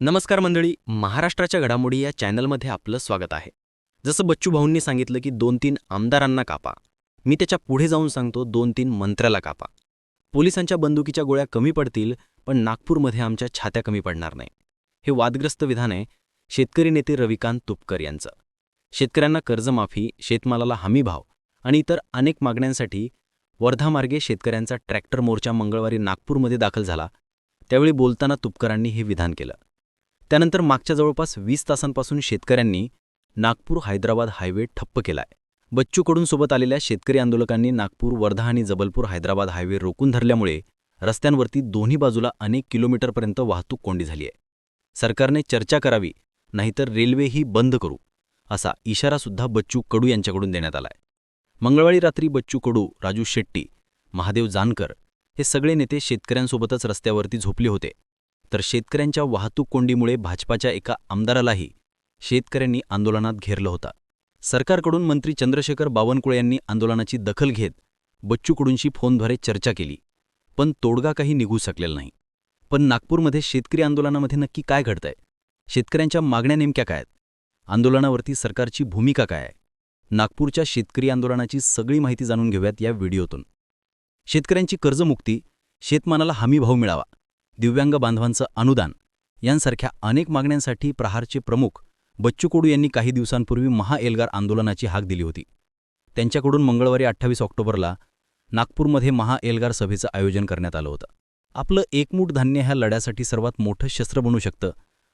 नमस्कार मंडळी महाराष्ट्राच्या घडामोडी या चॅनलमध्ये आपलं स्वागत आहे. जसं बच्चू भाऊंनी सांगितलं की दोन तीन आमदारांना कापा. मी त्याच्या पुढे जाऊन सांगतो दोन तीन मंत्र्याला कापा. पोलिसांच्या बंदुकीच्या गोळ्या कमी पडतील पण नागपूरमध्ये आमच्या छात्या कमी पडणार नाही. हे वादग्रस्त विधान आहे शेतकरी नेते रविकांत तुपकर यांचं. शेतकऱ्यांना कर्जमाफी शेतमालाला हमी भाव आणि इतर अनेक मागण्यांसाठी वर्धामार्गे शेतकऱ्यांचा ट्रॅक्टर मोर्चा मंगळवारी नागपूरमध्ये दाखल झाला. त्यावेळी बोलताना तुपकरांनी हे विधान केलं. त्यानंतर मागच्या जवळपास वीस तासांपासून शेतकऱ्यांनी नागपूर हैदराबाद हायवे ठप्प केलाय. बच्चू कडूंसोबत आलेल्या शेतकरी आंदोलकांनी नागपूर वर्धा आणि जबलपूर हैदराबाद हायवे रोखून धरल्यामुळे रस्त्यांवरती दोन्ही बाजूला अनेक किलोमीटरपर्यंत वाहतूक कोंडी झाली आहे. सरकारने चर्चा करावी नाहीतर रेल्वे ही बंद करू असा इशारासुद्धा बच्चू कडू यांच्याकडून देण्यात आलाय. मंगळवारी रात्री बच्चू कडू राजू शेट्टी महादेव जानकर हे सगळे नेते शेतकऱ्यांसोबतच रस्त्यावरती झोपले होते. तर शेतकऱ्यांच्या वाहतूक कोंडीमुळे भाजपाच्या एका आमदारालाही शेतकऱ्यांनी आंदोलनात घेरलं होता. सरकारकडून मंत्री चंद्रशेखर बावनकुळे यांनी आंदोलनाची दखल घेत बच्चू कडूंशी फोनद्वारे चर्चा केली. पण तोडगा काही निघू शकलेला नाही. पण नागपूरमध्ये शेतकरी आंदोलनामध्ये नक्की काय घडतंय? शेतकऱ्यांच्या मागण्या नेमक्या काय आहेत? आंदोलनावरती सरकारची भूमिका काय आहे? नागपूरच्या शेतकरी आंदोलनाची सगळी माहिती जाणून घेऊयात या व्हिडिओतून. शेतकऱ्यांची कर्जमुक्ती शेतमानाला हमी भाव मिळावा दिव्यांग बांधवांचं अनुदान यांसारख्या अनेक मागण्यांसाठी प्रहारचे प्रमुख बच्चू कडू यांनी काही दिवसांपूर्वी महाएल्गार आंदोलनाची हाक दिली होती. त्यांच्याकडून मंगळवारी अठ्ठावीस ऑक्टोबरला नागपूरमध्ये महाएल्गार सभेचं आयोजन करण्यात आलं होतं. आपलं एकमूठ धान्य ह्या लढ्यासाठी सर्वात मोठं शस्त्र बनू शकतं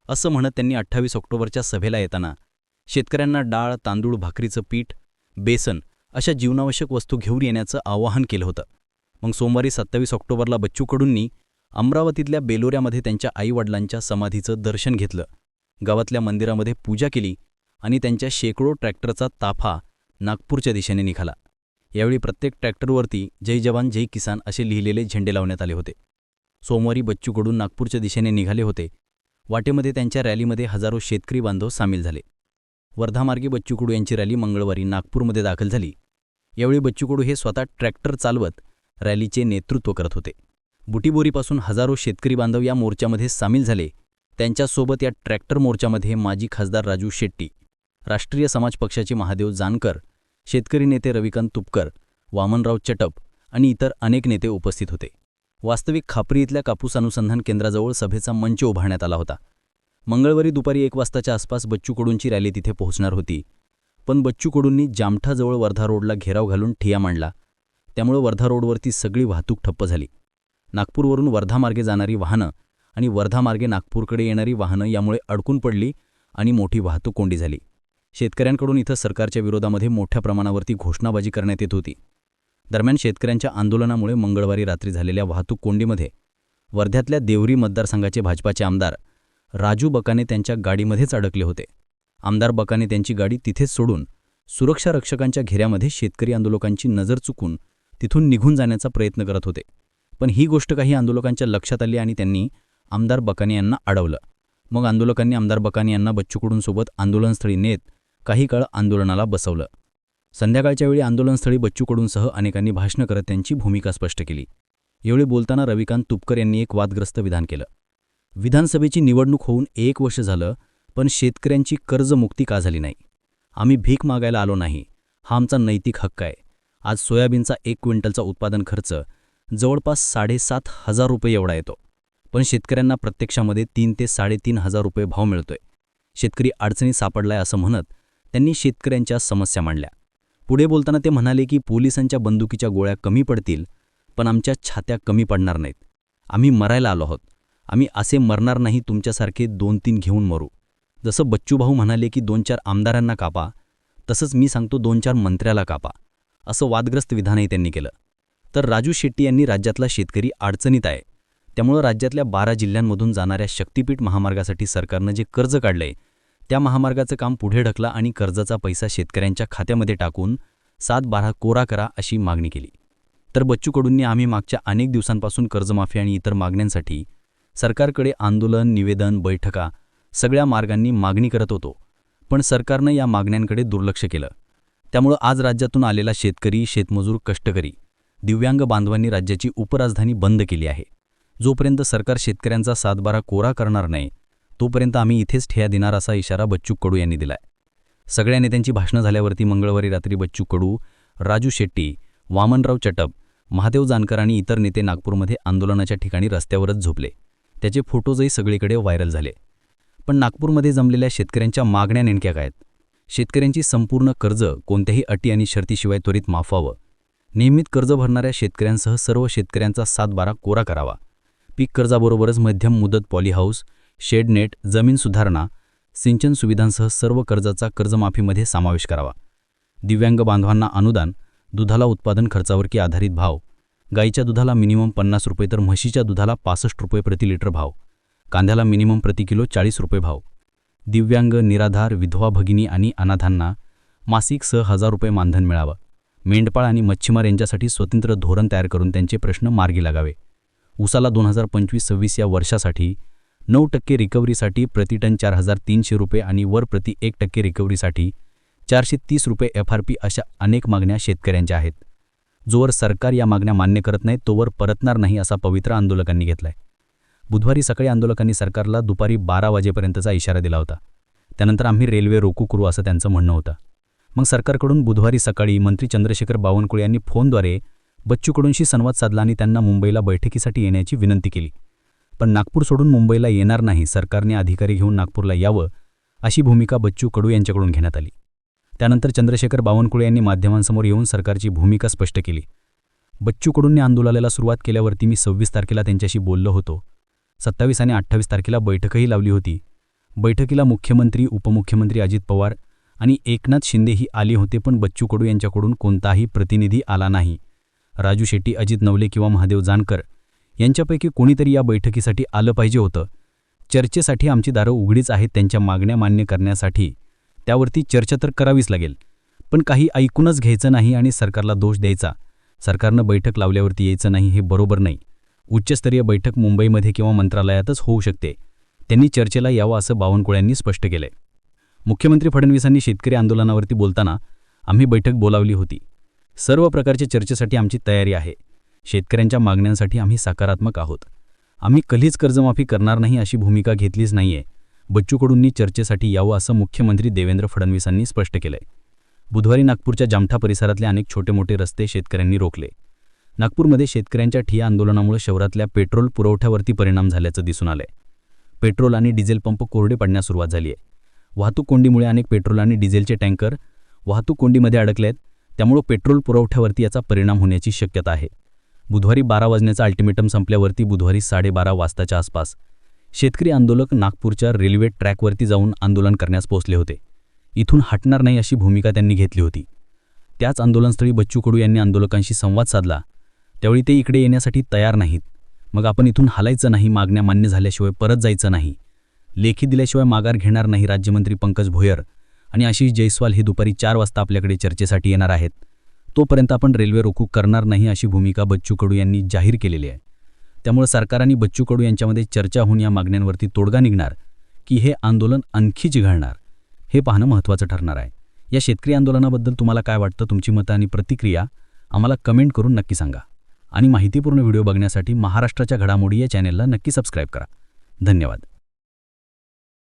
असं म्हणत त्यांनी अठ्ठावीस ऑक्टोबरच्या सभेला येताना शेतकऱ्यांना डाळ तांदूळ भाकरीचं पीठ बेसन अशा जीवनावश्यक वस्तू घेऊन येण्याचं आवाहन केलं होतं. मग सोमवारी सत्तावीस ऑक्टोबरला बच्चू कडूंनी अमरावतीतल्या बेलोऱ्यामध्ये त्यांच्या आईवडिलांच्या समाधीचं दर्शन घेतलं. गावातल्या मंदिरामध्ये पूजा केली आणि त्यांच्या शेकडो ट्रॅक्टरचा ताफा नागपूरच्या दिशेने निघाला. यावेळी प्रत्येक ट्रॅक्टरवरती जय जवान जय किसान असे लिहिलेले झेंडे लावण्यात आले होते. सोमवारी बच्चूकडून नागपूरच्या दिशेने निघाले होते. वाटेमध्ये त्यांच्या रॅलीमध्ये हजारो शेतकरी बांधव सामील झाले. वर्धामार्गे बच्चू कडू यांची रॅली मंगळवारी नागपूरमध्ये दाखल झाली. यावेळी बच्चू कडू हे स्वतः ट्रॅक्टर चालवत रॅलीचे नेतृत्व करत होते. बुटीबोरीपासून हजारो शेतकरी बांधव या मोर्चामध्ये सामील झाले. त्यांच्यासोबत या ट्रॅक्टर मोर्चामध्ये माजी खासदार राजू शेट्टी राष्ट्रीय समाज पक्षाचे महादेव जानकर शेतकरी नेते रविकांत तुपकर वामनराव चटप आणि इतर अनेक नेते उपस्थित होते. वास्तविक खापरी इथल्या कापूस अनुसंधान केंद्राजवळ सभेचा मंच उभारण्यात आला होता. मंगळवारी दुपारी एक वाजताच्या आसपास बच्चू कडूंची रॅली तिथे पोहोचणार होती. पण बच्चू कडूंनी जामठाजवळ वर्धा रोडला घेराव घालून ठिया मांडला. त्यामुळे वर्धा रोडवरती सगळी वाहतूक ठप्प झाली. नागपूरवरून वर्धामार्गे जाणारी वाहनं आणि वर्धामार्गे नागपूरकडे येणारी वाहनं यामुळे अडकून पडली आणि मोठी वाहतूक कोंडी झाली. शेतकऱ्यांकडून इथं सरकारच्या विरोधामध्ये मोठ्या प्रमाणावरती घोषणाबाजी करण्यात येत होती. दरम्यान शेतकऱ्यांच्या आंदोलनामुळे मंगळवारी रात्री झालेल्या वाहतूक कोंडीमध्ये वर्ध्यातल्या देवरी मतदारसंघाचे भाजपाचे आमदार राजू बकाने त्यांच्या गाडीमध्येच अडकले होते. आमदार बकाने त्यांची गाडी तिथेच सोडून सुरक्षा रक्षकांच्या घेऱ्यामध्ये शेतकरी आंदोलकांची नजर चुकून तिथून निघून जाण्याचा प्रयत्न करत होते. पण ही गोष्ट काही आंदोलकांच्या लक्षात आली आणि त्यांनी आमदार बकाने यांना अडवलं. मग आंदोलकांनी आमदार बकाने यांना बच्चूकडूंसोबत आंदोलनस्थळी नेत काही काळ आंदोलनाला बसवलं. संध्याकाळच्या वेळी आंदोलनस्थळी बच्चूकडूंसह अनेकांनी भाषणं करत त्यांची भूमिका स्पष्ट केली. एवढी बोलताना रविकांत तुपकर यांनी एक वादग्रस्त विधान केलं. विधानसभेची निवडणूक होऊन एक वर्ष झालं पण शेतकऱ्यांची कर्जमुक्ती का झाली नाही? आम्ही भीक मागायला आलो नाही. हा आमचा नैतिक हक्क आहे. आज सोयाबीनचा एक क्विंटलचा उत्पादन खर्च जवळपास साडेसात हजार रुपये एवढा येतो. पण शेतकऱ्यांना प्रत्यक्षामध्ये तीन ते साडेतीन हजार रुपये भाव मिळतोय. शेतकरी अडचणी सापडलाय असं म्हणत त्यांनी शेतकऱ्यांच्या समस्या मांडल्या. पुढे बोलताना ते म्हणाले की पोलिसांच्या बंदुकीच्या गोळ्या कमी पडतील पण आमच्या छात्या कमी पडणार नाहीत. आम्ही मरायला आलो आहोत. आम्ही असे मरणार नाही तुमच्यासारखे दोन तीन घेऊन मरू. जसं बच्चूभाऊ म्हणाले की दोन चार आमदारांना कापा तसंच मी सांगतो दोन चार मंत्र्याला कापा असं वादग्रस्त विधानही त्यांनी केलं. तर राजू शेट्टी यांनी राज्यातला शेतकरी अडचणीत आहे. त्यामुळं राज्यातल्या बारा जिल्ह्यांमधून जाणाऱ्या शक्तीपीठ महामार्गासाठी सरकारनं जे कर्ज काढलंय त्या महामार्गाचं काम पुढे ढकला आणि कर्जाचा पैसा शेतकऱ्यांच्या खात्यामध्ये टाकून सात बारा कोरा करा अशी मागणी केली. तर बच्चू कडूंनी आम्ही मागच्या अनेक दिवसांपासून कर्जमाफी आणि इतर मागण्यांसाठी सरकारकडे आंदोलन निवेदन बैठका सगळ्या मार्गांनी मागणी करत होतो पण सरकारनं या मागण्यांकडे दुर्लक्ष केलं. त्यामुळं आज राज्यातून आलेला शेतकरी शेतमजूर कष्टकरी दिव्यांग बांधवांनी राज्याची उपराजधानी बंद केली आहे. जोपर्यंत सरकार शेतकऱ्यांचा सातबारा कोरा करणार नाही तोपर्यंत आम्ही इथेच ठेया देणार असा इशारा बच्चू कडू यांनी दिलाय. सगळ्या नेत्यांची भाषणं झाल्यावरती मंगळवारी रात्री बच्चू कडू राजू शेट्टी वामनराव चटप महादेव जानकर आणि इतर नेते नागपूरमध्ये आंदोलनाच्या ठिकाणी रस्त्यावरच झोपले. त्याचे फोटोजही सगळीकडे व्हायरल झाले. पण नागपूरमध्ये जमलेल्या शेतकऱ्यांच्या मागण्या नेमक्या काय आहेत? शेतकऱ्यांची संपूर्ण कर्ज कोणत्याही अटी आणि शर्तीशिवाय त्वरित माफ नियमित कर्ज भरणाऱ्या शेतकऱ्यांसह सर्व शेतकऱ्यांचा सातबारा कोरा करावा. पीक कर्जाबरोबरच मध्यम मुदत पॉलीहाऊस शेडनेट जमीन सुधारणा सिंचन सुविधांसह सर्व कर्जाचा कर्जमाफीमध्ये समावेश करावा. दिव्यांग बांधवांना अनुदान दुधाला उत्पादन खर्चावरती आधारित भाव. गाईच्या दुधाला मिनिमम पन्नास रुपये तर म्हशीच्या दुधाला पासष्ट रुपये प्रति लिटर भाव. कांद्याला मिनिमम प्रति किलो चाळीस रुपये भाव. दिव्यांग निराधार विधवा भगिनी आणि अनाथांना मासिक सह हजार रुपये मानधन मिळावं. मेंढपाळ आणि मच्छीमार यांच्यासाठी स्वतंत्र धोरण तयार करून त्यांचे प्रश्न मार्गी लागावे. उसाला दोन हजार पंचवीस सव्वीस या वर्षासाठी नऊ टक्के रिकव्हरीसाठी प्रति टन चार हजार तीनशे रुपये आणि वर प्रति एक टक्के रिकव्हरीसाठी चारशे तीस रुपये एफ आर पी अशा अनेक मागण्या शेतकऱ्यांच्या आहेत. जोवर सरकार या मागण्या मान्य करत नाही तोवर परतणार नाही असा पवित्र आंदोलकांनी घेतलाय. बुधवारी सकाळी आंदोलकांनी सरकारला दुपारी बारा वाजेपर्यंतचा इशारा दिला होता. त्यानंतर आम्ही रेल्वे रोकू करू असं त्यांचं म्हणणं होतं. मग सरकारकडून बुधवारी सकाळी मंत्री चंद्रशेखर बावनकुळे यांनी फोनद्वारे बच्चूकडूंशी संवाद साधला आणि त्यांना मुंबईला बैठकीसाठी येण्याची विनंती केली. पण नागपूर सोडून मुंबईला येणार नाही सरकारने अधिकारी घेऊन नागपूरला यावं अशी भूमिका बच्चू कडू यांच्याकडून घेण्यात आली. त्यानंतर चंद्रशेखर बावनकुळे यांनी माध्यमांसमोर येऊन सरकारची भूमिका स्पष्ट केली. बच्चू कडूंनी आंदोलनाला सुरुवात केल्यावरती मी सव्वीस तारखेला त्यांच्याशी बोललो होतो. सत्तावीस आणि अठ्ठावीस तारखेला बैठकही लावली होती. बैठकीला मुख्यमंत्री उपमुख्यमंत्री अजित पवार आणि एकनाथ शिंदेही आले होते पण बच्चू कडू यांच्याकडून कोणताही प्रतिनिधी आला नाही. राजू शेट्टी अजित नवले किंवा महादेव जानकर यांच्यापैकी कोणीतरी या बैठकीसाठी आलं पाहिजे होतं. चर्चेसाठी आमची दारं उघडीच आहेत त्यांच्या मागण्या मान्य करण्यासाठी. त्यावरती चर्चा तर करावीच लागेल. पण काही ऐकूनच घ्यायचं नाही आणि सरकारला दोष द्यायचा. सरकारनं बैठक लावल्यावरती यायचं नाही हे बरोबर नाही. उच्चस्तरीय बैठक मुंबईमध्ये किंवा मंत्रालयातच होऊ शकते. त्यांनी चर्चेला यावं असं बावनकुळ्यांनी स्पष्ट केलंय. मुख्यमंत्री फडणवीसांनी शेतकरी आंदोलनावरती बोलताना आम्ही बैठक बोलावली होती. सर्व प्रकारच्या चर्चेसाठी आमची तयारी आहे. शेतकऱ्यांच्या मागण्यांसाठी आम्ही सकारात्मक आहोत. आम्ही कधीच कर्जमाफी करणार नाही अशी भूमिका घेतलीच नाहीये. बच्चूकडूंनी चर्चेसाठी यावं असं मुख्यमंत्री देवेंद्र फडणवीसांनी स्पष्ट केलंय. बुधवारी नागपूरच्या जामठा परिसरातले अनेक छोटे मोठे रस्ते शेतकऱ्यांनी रोखले. नागपूरमध्ये शेतकऱ्यांच्या ठिया आंदोलनामुळे शहरातल्या पेट्रोल पुरवठ्यावरती परिणाम झाल्याचं दिसून आलंय. पेट्रोल आणि डिझेल पंप कोरडे पडण्यास सुरुवात झाली आहे वाहतूक कोंडीमुळे अनेक पेट्रोल आणि डिझेलचे टँकर वाहतूक कोंडीमध्ये अडकले आहेत. त्यामुळं पेट्रोल पुरवठ्यावरती याचा परिणाम होण्याची शक्यता आहे. बुधवारी बारा वाजण्याचा अल्टिमेटम संपल्यावरती बुधवारी साडेबारा वाजताच्या आसपास शेतकरी आंदोलक नागपूरच्या रेल्वे ट्रॅकवरती जाऊन आंदोलन करण्यास पोहोचले होते. इथून हटणार नाही अशी भूमिका त्यांनी घेतली होती. त्याच आंदोलनस्थळी बच्चू कडू यांनी आंदोलकांशी संवाद साधला. त्यावेळी ते इकडे येण्यासाठी तयार नाहीत. मग आपण इथून हालायचं नाही मागण्या मान्य झाल्याशिवाय परत जायचं नाही. लेखी दिल्याशिवाय माघार घेणार नाही राज्यमंत्री पंकज भोयर. आणि आशिष जयस्वाल हे दुपारी चार वाजता आपल्याकडे चर्चेसाठी येणार आहेत. तोपर्यंत आपण रेल्वे रोखू करणार नाही अशी भूमिका बच्चू कडू यांनी जाहीर केलेली आहे. त्यामुळे सरकार आणि बच्चू कडू यांच्यामध्ये चर्चा होऊन या मागण्यांवरती तोडगा निघणार की हे आंदोलन आणखी चिघळणार हे पाहणं महत्त्वाचं ठरणार आहे. या शेतकरी आंदोलनाबद्दल तुम्हाला काय वाटतं? तुमची मतं आणि प्रतिक्रिया आम्हाला कमेंट करून नक्की सांगा. आणि माहितीपूर्ण व्हिडिओ बघण्यासाठी महाराष्ट्राच्या घडामोडी या चॅनेलला नक्की सबस्क्राईब करा. धन्यवाद.